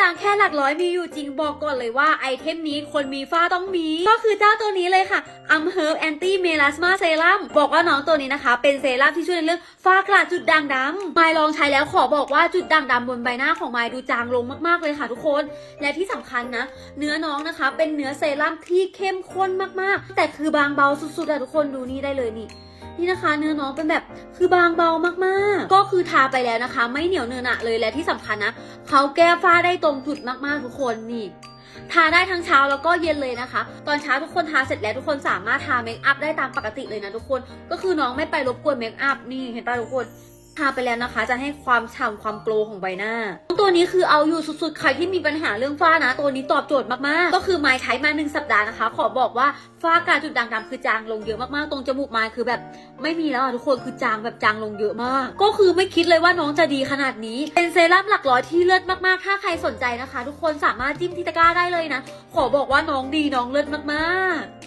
จางแค่หลักร้อยมีอยู่จริงบอกก่อนเลยว่าไอเทมนี้คนมีฝ้าต้องมี ก็คือเจ้าตัวนี้เลยค่ะอัมเฮิร์บแอนตี้เมลาสมาเซรั่มบอกว่าน้องตัวนี้นะคะ เป็นเซรั่มที่ช่วยในเรื่องฝ้ากระจุดด่างดำมายลองใช้แล้วขอบอกว่าจุดด่างดำบนใบหน้าของมายดูจางลงมากๆเลยค่ะทุกคน และที่สำคัญนะ เนื้อน้องนะคะ เป็นเนื้อเซรั่มที่เข้มข้นมากๆ แต่คือบางเบาสุดๆอะทุกคนดูนี่ได้เลยนี่ นี่นะคะเนื้อน้องเป็นแบบคือบางเบามากๆ ก็คือทาไปแล้วนะคะ ไม่เหนียวเนื้อหนะเลยและที่สำคัญนะเขาแก้ฝ้าได้ตรงจุดมากๆทุกคนนี่ทาได้ทั้งเช้าแล้วก็เย็นเลยนะคะ ตอนเช้าทุกคนทาเสร็จแล้วทุกคนสามารถทาเมคอัพได้ตามปกติเลยนะทุกคน ก็คือน้องไม่ไปรบกวนเมคอัพนี่เห็นป่ะทุกคน ทาไปแล้วนะคะ จะให้ความฉ่ำความโกลของใบหน้า ตัวนี้คือเอาอยู่สุดๆ ใครที่มีปัญหาเรื่องฝ้านะ ตัวนี้ตอบโจทย์มากๆ ก็คือไม้ใช้มาหนึ่งสัปดาห์นะคะ ขอบอกว่าฝ้าการจุดด่างดำคือจางลงเยอะมากๆ ตรงจมูกไม้คือแบบไม่มีแล้วทุกคนคือจางแบบจางลงเยอะมาก ก็คือไม่คิดเลยว่าน้องจะดีขนาดนี้ เป็นเซรั่มหลักร้อยที่เลิศมากๆ ถ้าใครสนใจนะคะ ทุกคนสามารถจิ้มที่ตะกร้าได้เลยนะ ขอบอกว่าน้องดีน้องเลิศมากๆ